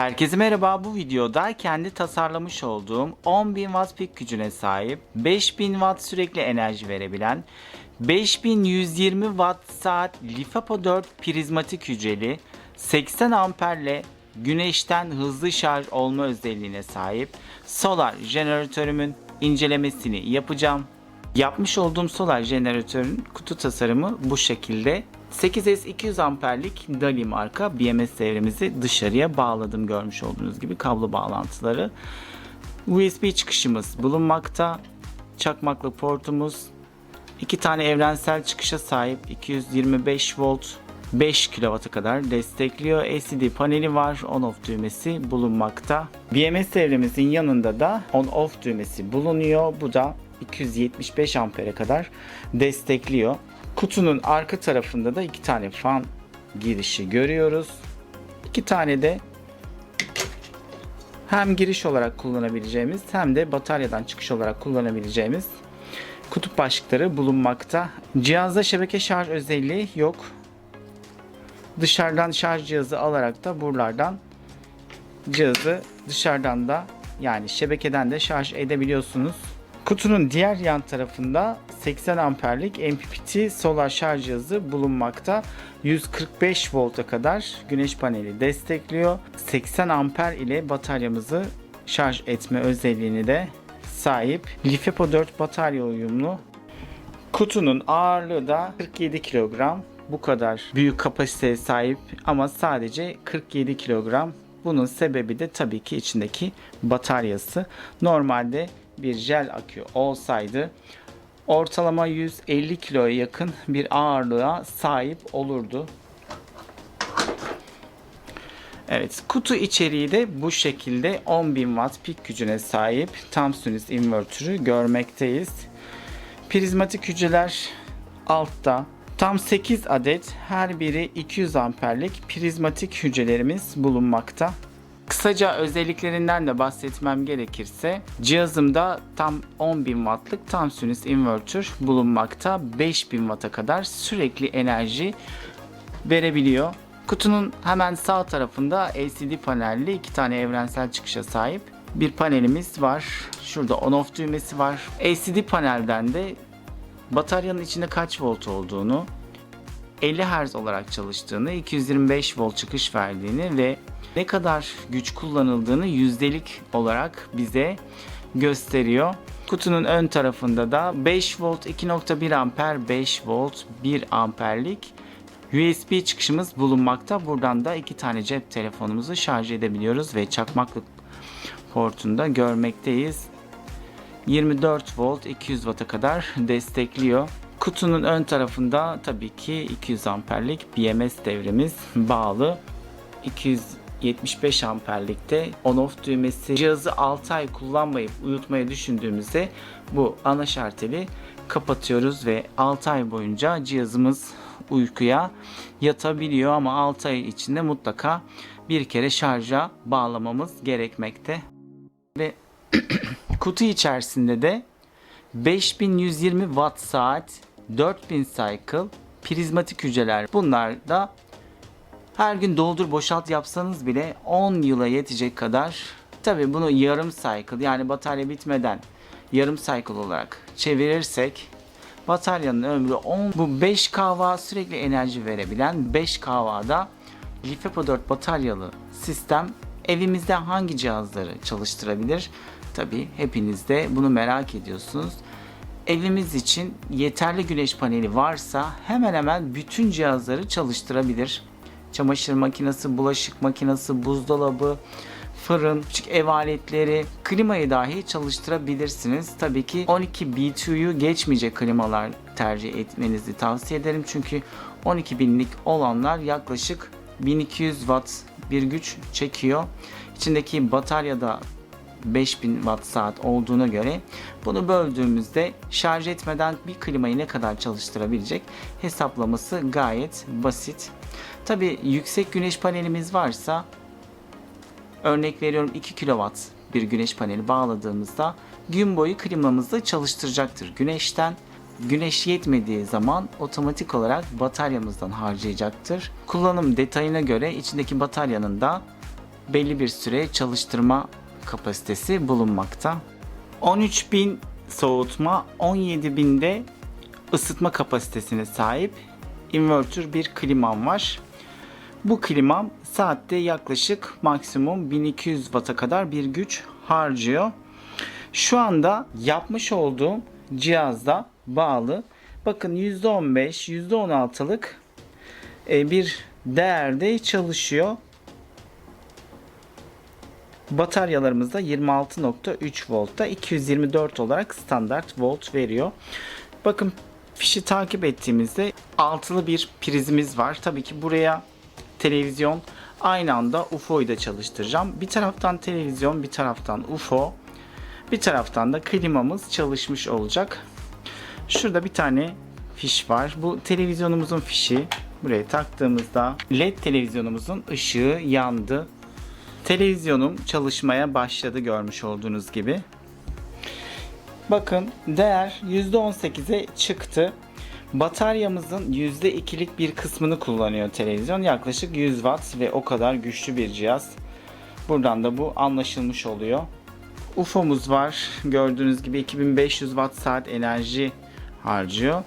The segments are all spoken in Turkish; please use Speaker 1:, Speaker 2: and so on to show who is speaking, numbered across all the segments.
Speaker 1: Herkese merhaba bu videoda kendi tasarlamış olduğum 10.000 watt pik gücüne sahip 5000 watt sürekli enerji verebilen 5120 watt saat LiFePO 4 prizmatik hücreli 80 amperle güneşten hızlı şarj olma özelliğine sahip solar jeneratörümün incelemesini yapacağım. Yapmış olduğum solar jeneratörün kutu tasarımı bu şekilde. 8S 200 amperlik Dali marka BMS devremizi dışarıya bağladım görmüş olduğunuz gibi kablo bağlantıları. USB çıkışımız bulunmakta. Çakmaklı portumuz. iki tane evrensel çıkışa sahip 225 volt 5 kW'a kadar destekliyor. LCD paneli var. On off düğmesi bulunmakta. BMS devremizin yanında da on off düğmesi bulunuyor. Bu da 275 ampere kadar destekliyor. Kutunun arka tarafında da iki tane fan girişi görüyoruz. İki tane de hem giriş olarak kullanabileceğimiz hem de bataryadan çıkış olarak kullanabileceğimiz kutup başlıkları bulunmakta. Cihazda şebeke şarj özelliği yok. Dışarıdan şarj cihazı alarak da buralardan cihazı dışarıdan da yani şebekeden de şarj edebiliyorsunuz. Kutunun diğer yan tarafında 80 amperlik MPPT solar şarj cihazı bulunmakta. 145 volta kadar güneş paneli destekliyor. 80 amper ile bataryamızı şarj etme özelliğini de sahip. LiFePO 4 batarya uyumlu. Kutunun ağırlığı da 47 kilogram. Bu kadar büyük kapasiteye sahip ama sadece 47 kilogram. Bunun sebebi de tabii ki içindeki bataryası. Normalde bir jel akü olsaydı ortalama 150 kiloya yakın bir ağırlığa sahip olurdu. Evet, kutu içeriği de bu şekilde 10.000 watt pik gücüne sahip tam sinüs invertörü görmekteyiz. Prizmatik hücreler altta. Tam 8 adet her biri 200 amperlik prizmatik hücrelerimiz bulunmakta. Kısaca özelliklerinden de bahsetmem gerekirse cihazımda tam 10.000 wattlık tam sinüs invertör bulunmakta. 5000 watt'a kadar sürekli enerji verebiliyor. Kutunun hemen sağ tarafında LCD panelli iki tane evrensel çıkışa sahip bir panelimiz var. Şurada on off düğmesi var. LCD panelden de bataryanın içinde kaç volt olduğunu 50 Hz olarak çalıştığını, 225 volt çıkış verdiğini ve ne kadar güç kullanıldığını yüzdelik olarak bize gösteriyor. Kutunun ön tarafında da 5 volt 2.1 amper 5 volt 1 amperlik USB çıkışımız bulunmakta. Buradan da iki tane cep telefonumuzu şarj edebiliyoruz ve çakmaklık portunda görmekteyiz. 24 volt 200 watt'a kadar destekliyor. Kutunun ön tarafında tabii ki 200 amperlik BMS devremiz bağlı. 275 amperlikte on off düğmesi. Cihazı 6 ay kullanmayıp uyutmayı düşündüğümüzde bu ana şarteli kapatıyoruz ve 6 ay boyunca cihazımız uykuya yatabiliyor ama 6 ay içinde mutlaka bir kere şarja bağlamamız gerekmekte. Ve kutu içerisinde de 5120 watt saat 4000 cycle prizmatik hücreler. Bunlar da her gün doldur boşalt yapsanız bile 10 yıla yetecek kadar tabi bunu yarım cycle yani batarya bitmeden yarım cycle olarak çevirirsek bataryanın ömrü 10 bu 5 kahva sürekli enerji verebilen 5 kahvada LiFePO 4 bataryalı sistem evimizde hangi cihazları çalıştırabilir? Tabi hepiniz de bunu merak ediyorsunuz. Evimiz için yeterli güneş paneli varsa hemen hemen bütün cihazları çalıştırabilir. Çamaşır makinesi, bulaşık makinesi, buzdolabı, fırın, küçük ev aletleri, klimayı dahi çalıştırabilirsiniz. Tabii ki 12 BTU'yu geçmeyecek klimalar tercih etmenizi tavsiye ederim. Çünkü 12 binlik olanlar yaklaşık 1200 watt bir güç çekiyor. İçindeki bataryada 5000 watt saat olduğuna göre bunu böldüğümüzde şarj etmeden bir klimayı ne kadar çalıştırabilecek hesaplaması gayet basit. Tabi yüksek güneş panelimiz varsa örnek veriyorum 2 kW bir güneş paneli bağladığımızda gün boyu klimamızı çalıştıracaktır güneşten. Güneş yetmediği zaman otomatik olarak bataryamızdan harcayacaktır. Kullanım detayına göre içindeki bataryanın da belli bir süre çalıştırma kapasitesi bulunmakta. 13.000 soğutma, 17.000'de ısıtma kapasitesine sahip inverter bir klimam var. Bu klimam saatte yaklaşık maksimum 1200 Watt'a kadar bir güç harcıyor. Şu anda yapmış olduğum cihazda bağlı. Bakın %15, %16'lık e, bir değerde çalışıyor. Bataryalarımız da 26.3 voltta 224 olarak standart volt veriyor. Bakın fişi takip ettiğimizde altılı bir prizimiz var. Tabii ki buraya televizyon aynı anda UFO'yu da çalıştıracağım. Bir taraftan televizyon, bir taraftan UFO, bir taraftan da klimamız çalışmış olacak. Şurada bir tane fiş var. Bu televizyonumuzun fişi. Buraya taktığımızda LED televizyonumuzun ışığı yandı. Televizyonum çalışmaya başladı görmüş olduğunuz gibi. Bakın değer %18'e çıktı. Bataryamızın %2'lik bir kısmını kullanıyor televizyon. Yaklaşık 100 watt ve o kadar güçlü bir cihaz. Buradan da bu anlaşılmış oluyor. UFO'muz var. Gördüğünüz gibi 2500 watt saat enerji harcıyor.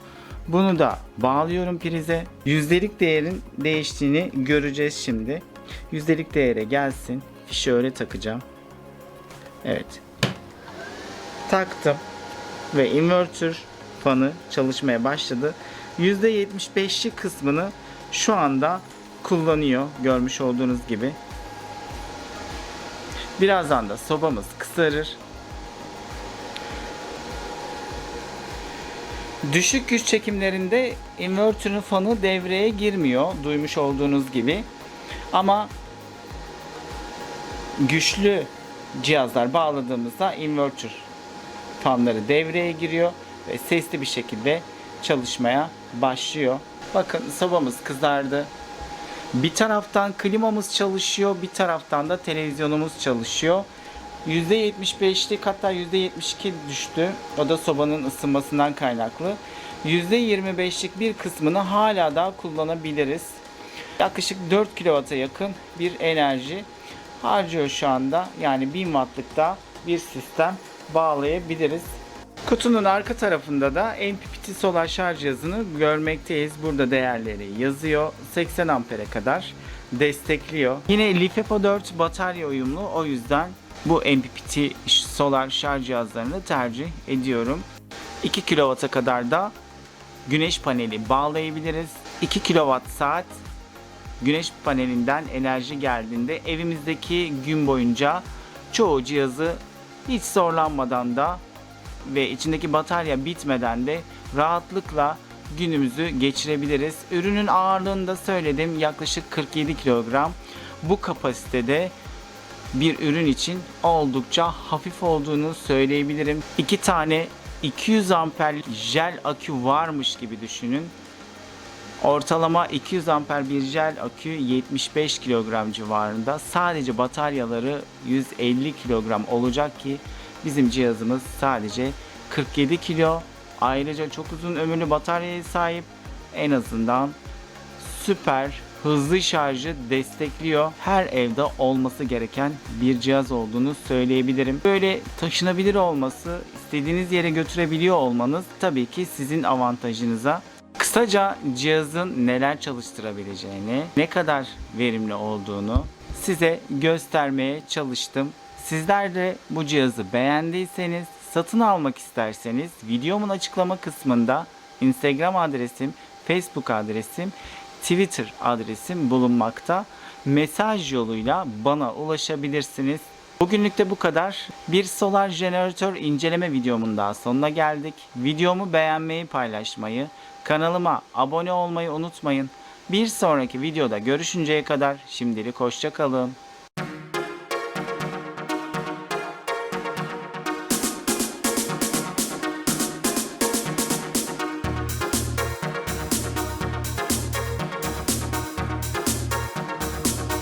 Speaker 1: Bunu da bağlıyorum prize. Yüzdelik değerin değiştiğini göreceğiz şimdi. Yüzdelik değere gelsin. Fişi öyle takacağım. Evet. Taktım. Ve inverter fanı çalışmaya başladı. %75'lik kısmını şu anda kullanıyor. Görmüş olduğunuz gibi. Birazdan da sobamız kısarır. Düşük güç çekimlerinde inverter'ın fanı devreye girmiyor. Duymuş olduğunuz gibi. Ama güçlü cihazlar bağladığımızda inverter fanları devreye giriyor ve sesli bir şekilde çalışmaya başlıyor. Bakın sobamız kızardı. Bir taraftan klimamız çalışıyor, bir taraftan da televizyonumuz çalışıyor. %75'lik hatta %72 düştü. O da sobanın ısınmasından kaynaklı. %25'lik bir kısmını hala daha kullanabiliriz. Yaklaşık 4 kW'a yakın bir enerji harcıyor şu anda. Yani 1000 wattlıkta bir sistem bağlayabiliriz. Kutunun arka tarafında da MPPT solar şarj cihazını görmekteyiz. Burada değerleri yazıyor. 80 ampere kadar destekliyor. Yine LiFePO 4 batarya uyumlu. O yüzden bu MPPT solar şarj cihazlarını tercih ediyorum. 2 kW'a kadar da güneş paneli bağlayabiliriz. 2 kWh saat güneş panelinden enerji geldiğinde evimizdeki gün boyunca çoğu cihazı hiç zorlanmadan da ve içindeki batarya bitmeden de rahatlıkla günümüzü geçirebiliriz. Ürünün ağırlığını da söyledim yaklaşık 47 kilogram. Bu kapasitede bir ürün için oldukça hafif olduğunu söyleyebilirim. İki tane 200 amper jel akü varmış gibi düşünün. Ortalama 200 amper bir jel akü 75 kilogram civarında. Sadece bataryaları 150 kilogram olacak ki bizim cihazımız sadece 47 kilo. Ayrıca çok uzun ömürlü bataryaya sahip. En azından süper hızlı şarjı destekliyor. Her evde olması gereken bir cihaz olduğunu söyleyebilirim. Böyle taşınabilir olması, istediğiniz yere götürebiliyor olmanız tabii ki sizin avantajınıza. Kısaca cihazın neler çalıştırabileceğini, ne kadar verimli olduğunu size göstermeye çalıştım. Sizler de bu cihazı beğendiyseniz, satın almak isterseniz videomun açıklama kısmında Instagram adresim, Facebook adresim, Twitter adresim bulunmakta. Mesaj yoluyla bana ulaşabilirsiniz. Bugünlük de bu kadar. Bir solar jeneratör inceleme videomun daha sonuna geldik. Videomu beğenmeyi, paylaşmayı, kanalıma abone olmayı unutmayın. Bir sonraki videoda görüşünceye kadar şimdilik hoşçakalın.